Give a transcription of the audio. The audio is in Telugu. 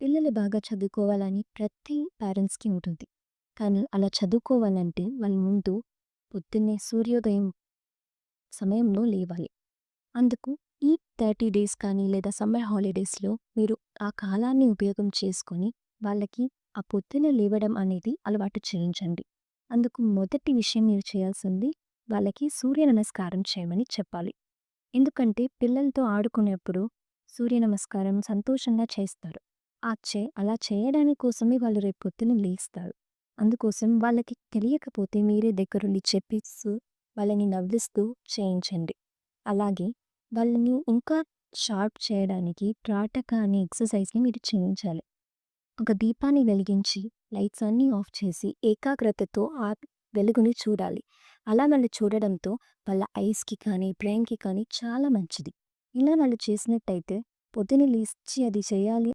పిల్లలు బాగా చదువుకోవాలని ప్రతి పేరెంట్స్‌కి ఉంటుంది. కానీ అలా చదువుకోవాలంటే వాళ్ళ ముందు పొద్దున్నే సూర్యోదయం సమయంలో లేవాలి. అందుకు ఈ 30 డేస్ కానీ లేదా సమ్మర్ హాలిడేస్‌లో మీరు ఆ కాలాన్ని ఉపయోగం చేసుకొని వాళ్ళకి ఆ పొద్దున లేవడం అనేది అలవాటు చేయించండి. అందుకు మొదటి విషయం మీరు చేయాల్సింది వాళ్ళకి సూర్య నమస్కారం చేయమని చెప్పాలి. ఎందుకంటే పిల్లలతో ఆడుకునేప్పుడు సూర్య నమస్కారం సంతోషంగా చేస్తారు. ఆ చే అలా చేయడానికి కోసమే వాళ్ళు రేపు పొద్దున లేస్తారు. అందుకోసం వాళ్ళకి తెలియకపోతే మీరే దగ్గరుండి చెప్పిస్తూ, వాళ్ళని నవ్విస్తూ చేయించండి. అలాగే వాళ్ళని ఇంకా షార్ప్ చేయడానికి త్రాటక అనే ఎక్సర్సైజ్‌ని మీరు చేయించాలి. ఒక దీపాన్ని వెలిగించి లైట్స్ అన్నీ ఆఫ్ చేసి ఏకాగ్రతతో ఆ వెలుగుని చూడాలి. అలా వాళ్ళు చూడడంతో వాళ్ళ ఐస్‌కి కానీ, బ్రెయిన్‌కి కానీ చాలా మంచిది. ఇలా వాళ్ళు చేసినట్టయితే పొద్దున లేచి అది చేయాలి